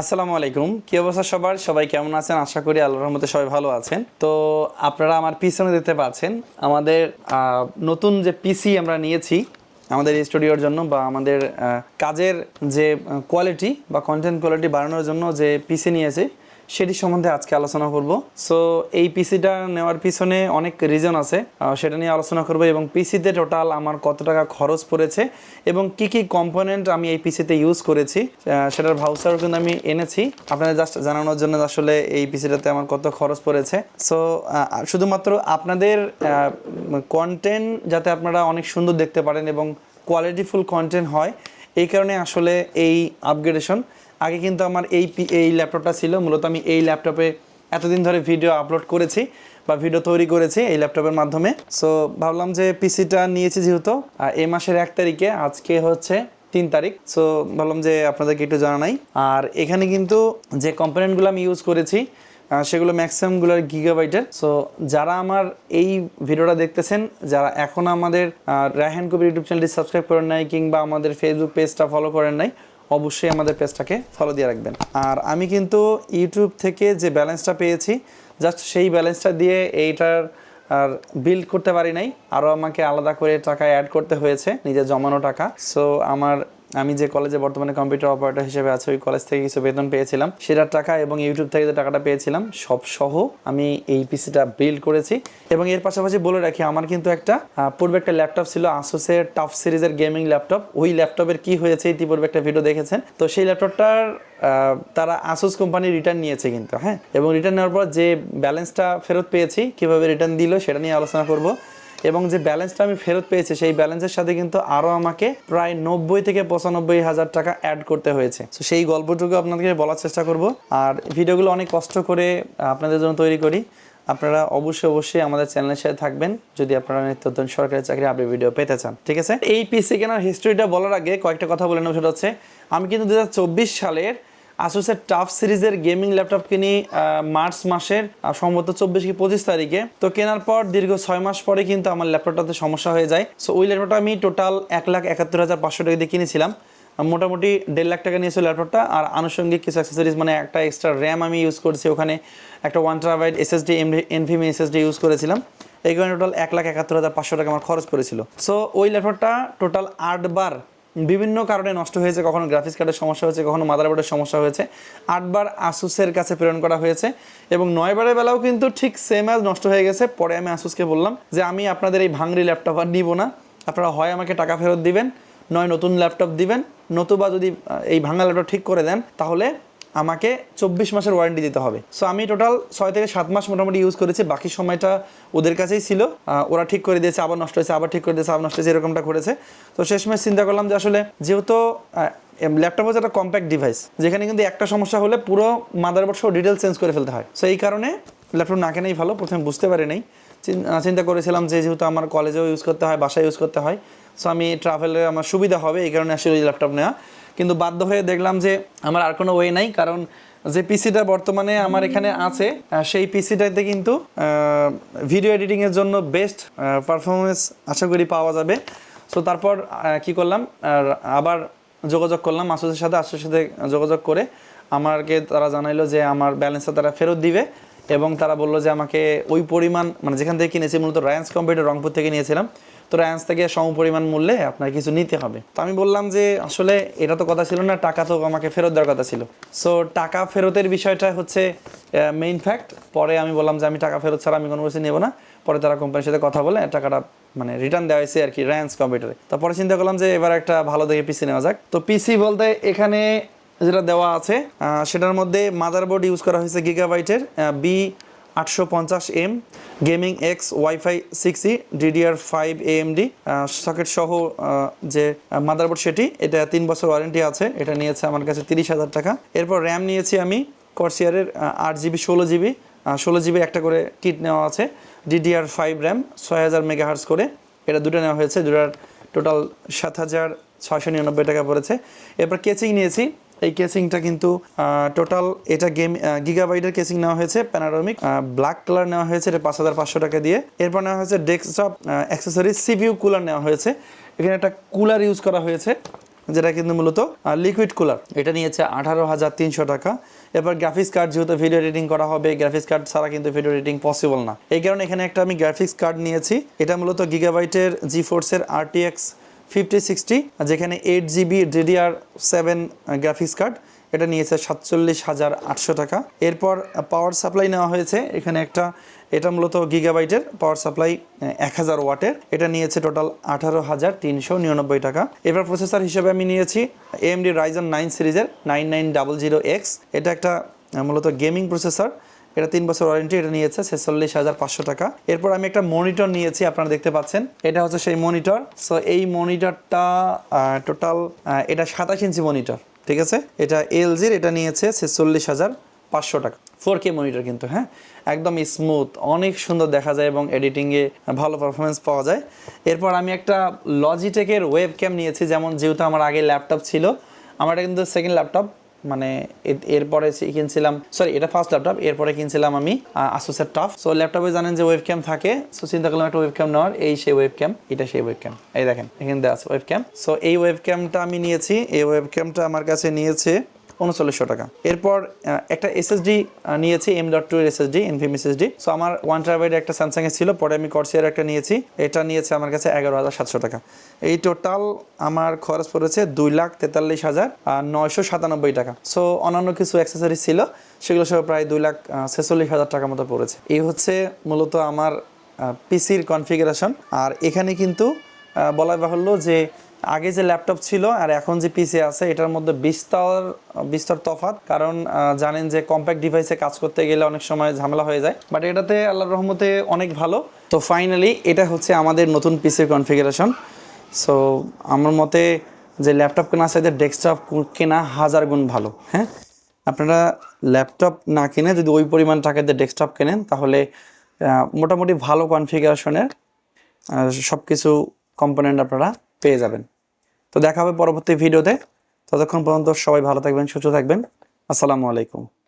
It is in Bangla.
আসসালামু আলাইকুম। কি অবস্থা সবার? সবাই কেমন আছেন? আশা করি আল্লাহর রহমতে সবাই ভালো আছেন। তো আপনারা আমার পিছনে দেখতে পাচ্ছেন, আমাদের নতুন যে পিসি আমরা নিয়েছি আমাদের স্টুডিওর জন্য বা আমাদের কাজের যে কোয়ালিটি বা কন্টেন্ট কোয়ালিটি বাড়ানোর জন্য যে পিসি নিয়েছি সেটি সম্বন্ধে আজকে আলোচনা করব। সো এই পিসিটা নেওয়ার পিছনে অনেক রিজন আছে। সেটা নিয়ে আলোচনা করব এবং পিসিতে টোটাল আমার কত টাকা খরচ পড়েছে এবং কি কি কম্পোনেন্ট আমি এই পিসিতে ইউজ করেছি সেটার ভাউচারও কিন্তু আমি এনেছি। আপনাদের জাস্ট জানানোর জন্য আসলে এই পিসিটাতে আমার কত খরচ পড়েছে। সো শুধুমাত্র আপনাদের কন্টেন্ট যাতে আপনারা অনেক সুন্দর দেখতে পারেন এবং কোয়ালিটিফুল কন্টেন্ট হয়, এই কারণে আসলে এই আপগ্রেডেশন আগে কিন্তু আমার এই এই ল্যাপটপটা ছিল। মূলত আমি এই ল্যাপটপে এতদিন ধরে ভিডিও আপলোড করেছি বা ভিডিও তৈরি করেছি এই ল্যাপটপের মাধ্যমে। সো ভাবলাম যে পিসিটা নিয়েছি যেহেতু আহ, এই মাসের এক তারিখে আজকে হচ্ছে তিন তারিখ। সো ভাবলাম যে আপনাদেরকে একটু জানাই। আর এখানে কিন্তু যে কম্পোনেন্টগুলো আমি ইউজ করেছি সেগুলো ম্যাক্সিমামগুলোর গিগাবাইটের সো যারা আমার এই ভিডিওটা দেখতেছেন যারা এখন আমাদের রায়হান কবির ইউটিউব চ্যানেলটি সাবস্ক্রাইব করেন নাই কিংবা আমাদের ফেসবুক পেজটা ফলো করেন নাই অবশ্যই আমাদের পেজটাকে ফলো দিয়ে রাখবেন। আর আমি কিন্তু ইউটিউব থেকে যে ব্যালেন্সটা পেয়েছি জাস্ট সেই ব্যালেন্সটা দিয়ে এইটার আর বিল্ড করতে পারি নাই। আরও আমাকে আলাদা করে টাকা অ্যাড করতে হয়েছে, নিজের জমানো টাকা। সো আমার আমি যে কলেজে বর্তমানে কম্পিউটার অপারেটর হিসেবে আছে, ওই কলেজ থেকে কিছু বেতন পেয়েছিলাম। সেটার টাকা এবং ইউটিউব থেকে যে টাকাটা পেয়েছিলাম, সব সহ আমি এই পিসিটা বিল্ড করেছি। এবং এর পাশাপাশি বলে রাখি, আমার কিন্তু একটা পূর্বে একটা ল্যাপটপ ছিল আসুসের টাফ সিরিজের গেমিং ল্যাপটপ ওই ল্যাপটপের কি হয়েছে ইতিপূর্বে একটা ভিডিও দেখেছেন? তো সেই ল্যাপটপটার তারা আসুস কোম্পানি রিটার্ন নিয়েছে কিন্তু হ্যাঁ? এবং রিটার্ন নেওয়ার পর যে ব্যালেন্সটা ফেরত পেয়েছি, কীভাবে রিটার্ন দিল, সেটা নিয়ে আলোচনা করব। এবং যে ব্যালেন্সটা আমি ফেরত পেয়েছি, সেই ব্যালেন্সের সাথে কিন্তু আরও আমাকে প্রায় নব্বই থেকে পঁচানব্বই হাজার টাকা অ্যাড করতে হয়েছে। তো সেই গল্পটুকু আপনাদেরকে বলার চেষ্টা করব। আর ভিডিওগুলো অনেক কষ্ট করে আপনাদের জন্য তৈরি করি। আপনারা অবশ্যই অবশ্যই আমাদের চ্যানেলের সাথে থাকবেন, যদি আপনারা নিত্য নতুন সরকারি চাকরি আপডেট ভিডিও পেতে চান। ঠিক আছে? এই পিসি কেনার হিস্ট্রিটা বলার আগে কয়েকটা কথা বলে নেব, সেটা হচ্ছে, আমি কিন্তু দুহাজার চব্বিশ সালের আসুসের টাফ সিরিজের গেমিং ল্যাপটপ কিনি মার্চ মাসের সম্ভবত চব্বিশ কি পঁচিশ তারিখে। তো কেনার পর দীর্ঘ ছয় মাস পরে কিন্তু আমার ল্যাপটপটাতে সমস্যা হয়ে যায়। সো ওই ল্যাপটপটা আমি টোটাল এক লাখ একাত্তর হাজার পাঁচশো টাকা দিয়ে কিনেছিলাম। মোটামুটি দেড় লাখ টাকা নিয়েছিল ল্যাপটপটা আর আনুষঙ্গিক কিছু অ্যাক্সেসরিজ মানে একটা এক্সট্রা র্যাম আমি ইউজ করেছি ওখানে। একটা one terabyte SSD NVMe SSD use করেছিলাম। এই কারণে টোটাল এক লাখ একাত্তর হাজার পাঁচশো টাকা আমার খরচ পড়েছিল। সো ওই ল্যাপটপটা টোটাল আটবার বিভিন্ন কারণে নষ্ট হয়েছে, কখনো গ্রাফিক্স কার্ডের সমস্যা হয়েছে, কখনো মাদারবোর্ডের সমস্যা হয়েছে। আটবার আসুসের কাছে প্রেরণ করা হয়েছে এবং নয়বারের বেলাও কিন্তু ঠিক সেম অ্যাজ নষ্ট হয়ে গেছে। পরে আমি আসুসকে বললাম যে, আমি আপনাদের এই ভাঙরি ল্যাপটপ আর নিব না। আপনারা হয় আমাকে টাকা ফেরত দিবেন, নয় নতুন ল্যাপটপ দিবেন। নতুবা যদি এই ভাঙা ল্যাপটপ ঠিক করে দেন, তাহলে আমাকে চব্বিশ মাসের ওয়ারেন্টি দিতে হবে। সো আমি টোটাল ছয় থেকে সাত মাস মোটামুটি ইউজ করেছি, বাকি সময়টা ওদের কাছেই ছিল। ওরা ঠিক করে দিয়েছে, আবার নষ্ট হয়েছে, আবার ঠিক করে দিয়েছে, আবার নষ্ট হয়েছে, এরকমটা করেছে। তো শেষমেশ চিন্তা করলাম যে আসলে যেহেতু ল্যাপটপ হচ্ছে একটা কম্প্যাক্ট ডিভাইস যেখানে কিন্তু একটা সমস্যা হলে পুরো মাদারবোর্ড সহ ডিটেল চেঞ্জ করে ফেলতে হয়। সো এই কারণে ল্যাপটপ না কেনাই ভালো, প্রথমে বুঝতে পারি নাই। চিন্তা করেছিলাম যে যেহেতু আমার কলেজেও ইউজ করতে হয় বাসায় ইউজ করতে হয়। সো আমি ট্রাভেলে আমার সুবিধা হবে, এই কারণে আসলে ল্যাপটপ নেওয়া। কিন্তু বাধ্য হয়ে দেখলাম যে আমার আর কোনো ওয়ে নাই, কারণ যে পিসিটা বর্তমানে আমার এখানে আছে সেই পিসিটাতে কিন্তু ভিডিও এডিটিংয়ের জন্য বেস্ট পারফরমেন্স আশা করি পাওয়া যাবে। সো তারপর কি করলাম আবার যোগাযোগ করলাম আসুসের সাথে আসুসের সাথে যোগাযোগ করে আমাকে তারা জানাইলো যে আমার ব্যালেন্সটা তারা ফেরত দিবে এবং তারা বলল যে আমাকে ওই পরিমাণ মানে যেখান থেকে কিনেছি, মূলত রায়ান্স কম্পিউটার রংপুর থেকে নিয়েছিলাম। তো রায়ান্স থেকে সম পরিমাণ মূল্যে আপনার কিছু নিতে হবে। তো আমি বললাম যে, আসলে এটা তো কথা ছিল না, টাকা তো আমাকে ফেরত দেওয়ার কথা ছিল। সো টাকা ফেরতের বিষয়টা হচ্ছে মেইন ফ্যাক্ট পরে আমি বললাম যে, আমি টাকা ফেরত ছাড়া আমি কোনো কিছু নেব না। পরে তারা কোম্পানির সাথে কথা বলে, টাকাটা মানে রিটার্ন দেওয়া হয়েছে আর কি রায়ান্স কম্পিউটারে তারপরে চিন্তা করলাম যে, এবার একটা ভালো দেখে পিসি নেওয়া যাক। তো পিসি বলতে এখানে যেটা দেওয়া আছে সেটার মধ্যে মাদারবোর্ড ইউজ করা হয়েছে গিগাবাইটের বি আটশো পঞ্চাশ M gaming X wifi six E DDR five AMD socket সহ যে মাদারবোর্ড সেটি, এটা তিন বছর ওয়ারেন্টি আছে, এটা নিয়েছে আমার কাছে তিরিশ হাজার টাকা। এরপর র্যাম নিয়েছি আমি কর্সিয়ারের আট জিবি, ষোলো জিবি ষোলো জিবি একটা করে কিট নেওয়া আছে ডিডিআর ফাইভ র্যাম ছয় হাজার মেগাহার্স করে। এটা দুটো নেওয়া হয়েছে, দুটার টোটাল সাত হাজার ছয়শো নিরানব্বই টাকা পড়েছে। এরপর কেচিং নিয়েছি এই কেসিংটা কিন্তু টোটাল এটা গেম গিগাবাইটের কেসিং নেওয়া হয়েছে প্যানারোমিক ব্ল্যাক কালার নেওয়া হয়েছে, এটা পাঁচ হাজার পাঁচশো টাকা দিয়ে। এরপর নেওয়া হয়েছে ডেস্কটপ অ্যাক্সেসরি সিভিউ কুলার নেওয়া হয়েছে। এখানে একটা কুলার ইউজ করা হয়েছে, যেটা কিন্তু মূলত লিকুইড কুলার এটা নিয়েছে আঠারো হাজার তিনশো টাকা। এরপর গ্রাফিক্স কার্ড যেহেতু ভিডিও এডিটিং করা হবে গ্রাফিক্স কার্ড ছাড়া কিন্তু ভিডিও এডিটিং পসিবল না। এই কারণে এখানে একটা আমি গ্রাফিক্স কার্ড নিয়েছি। এটা মূলত গিগাবাইটের জি ফোর্সের আরটিএক্স ফিফটি সিক্সটি যেখানে eight GB DDR seven graphics card এটা নিয়েছে সাতচল্লিশ হাজার আটশো টাকা। এরপর পাওয়ার সাপ্লাই নেওয়া হয়েছে। এখানে একটা, এটা মূলত গিগাবাইটের পাওয়ার সাপ্লাই এক হাজার ওয়াটের। এটা নিয়েছে টোটাল আঠারো হাজার তিনশো নিরানব্বই টাকা। এবার প্রসেসর হিসেবে আমি নিয়েছি এএমডি রাইজন নাইন সিরিজের nine nine double zero X এটা একটা মূলত গেমিং প্রসেসর এটা তিন বছর ওয়ারেন্টি এটা নিয়েছে ছেচল্লিশ হাজার পাঁচশো টাকা। এরপর আমি একটা মনিটর নিয়েছি, আপনারা দেখতে পাচ্ছেন। এটা হচ্ছে সেই মনিটর সো এই মনিটরটা টোটাল এটা সাতাশ ইঞ্চি মনিটর ঠিক আছে? এটা এলজির এটা নিয়েছে ছেচল্লিশ হাজার পাঁচশো টাকা। ফোর কে মনিটর কিন্তু হ্যাঁ? একদম স্মুথ অনেক সুন্দর দেখা যায় এবং এডিটিংয়ে ভালো পারফরমেন্স পাওয়া যায়। এরপর আমি একটা লজিটেকের ওয়েব ক্যাম নিয়েছি, যেমন যেহেতু আমার আগে ল্যাপটপ ছিল। আমার এটা কিন্তু সেকেন্ড ল্যাপটপ মানে এরপরে কিনছিলাম সরি এটা ফার্স্ট ল্যাপটপ এরপরে কিনছিলাম আমি আসুসের টাফ সো ল্যাপটপে জানেন যে ওয়েব ক্যাম থাকে সো চিন্তা করলাম একটা ওয়েব ক্যাম নেওয়ার, এই সেই ওয়েব ক্যাম এটা সেই ওয়েব ক্যাম এই দেখেন, এখানে দেওয়া আছে ওয়েব ক্যাম সো এই ওয়েব ক্যামটা আমি নিয়েছি, এই ওয়েব ক্যামটা আমার কাছে নিয়েছে উনচল্লিশশো টাকা। এরপর একটা এসএসডি নিয়েছি এম ডট টু এর এসএসডি এনভিএম এসএসডি সো আমার ওয়ান টারাবাইট একটা স্যামসাং এর ছিল, পরে আমি কর্সিয়ার একটা নিয়েছি। এটা নিয়েছে আমার কাছে এগারো হাজার সাতশো টাকা। এই টোটাল আমার খরচ পড়েছে দুই লাখ তেতাল্লিশ হাজার নয়শো সাতানব্বই টাকা। সো অন্যান্য কিছু অ্যাক্সেসরিজ ছিল, সেগুলো সহ প্রায় দুই লাখ ছেচল্লিশ হাজার টাকার মতো পড়েছে। এই হচ্ছে মূলত আমার পিসির কনফিগারেশন আর এখানে কিন্তু বলা বাহুল্য যে আগে যে ল্যাপটপ ছিল আর এখন যে পিসি আছে, এটার মধ্যে বিস্তর বিস্তর তফাৎ। কারণ জানেন যে কম্প্যাক্ট ডিভাইসে কাজ করতে গেলে অনেক সময় ঝামেলা হয়ে যায়। বাট এটাতে আল্লাহর রহমতে অনেক ভালো। তো ফাইনালি এটা হচ্ছে আমাদের নতুন পিসির কনফিগারেশন সো আমার মতে যে ল্যাপটপ কেনা চাইতে ডেস্কটপ কেনা হাজার গুণ ভালো হ্যাঁ? আপনারা ল্যাপটপ না কিনে যদি ওই পরিমাণ টাকা দিয়ে ডেস্কটপ কেনেন, তাহলে মোটামুটি ভালো কনফিগারেশনের সব কিছু কম্পোনেন্ট আপনারা পেয়ে যাবেন। তো দেখা হবে পরবর্তী ভিডিওতে। ততক্ষণ পর্যন্ত সবাই ভালো থাকবেন সুস্থ থাকবেন। আসসালামু আলাইকুম।